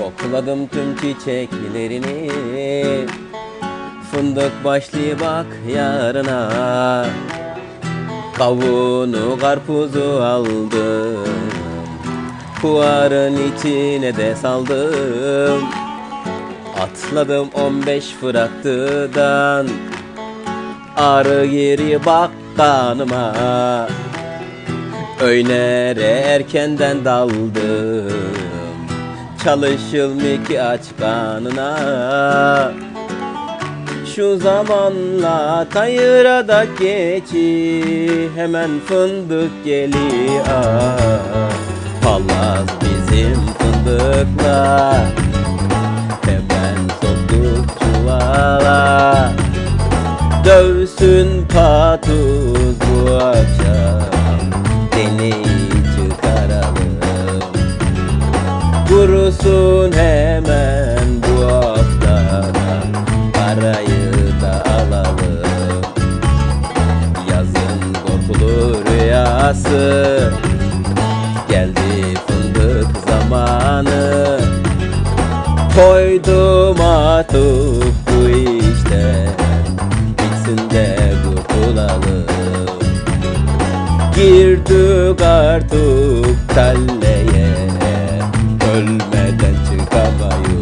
Kokladım tüm çiçeklerini. Fındık başlı bak yarına. Kavunu karpuzu aldım. Fuarın içine de saldım. Atladım 15 fıraktıdan Arı yeri bak kanıma. Öynere erkenden daldım Çalışılmıyor ki aç kanına Şu zamanla tayıra da geçi Hemen fındık geliyor. Palaz bizim fındıkla Hemen soktuk çuvala. Dövsün patuz Kurusun hemen bu haftada. Parayı da alalım. Yazın korkulu rüyası. Geldi fındık zamanı. Koydum artık bu işte Bitsin de kurtulalım. Girdik artık talleye Ölmeden çıkamayız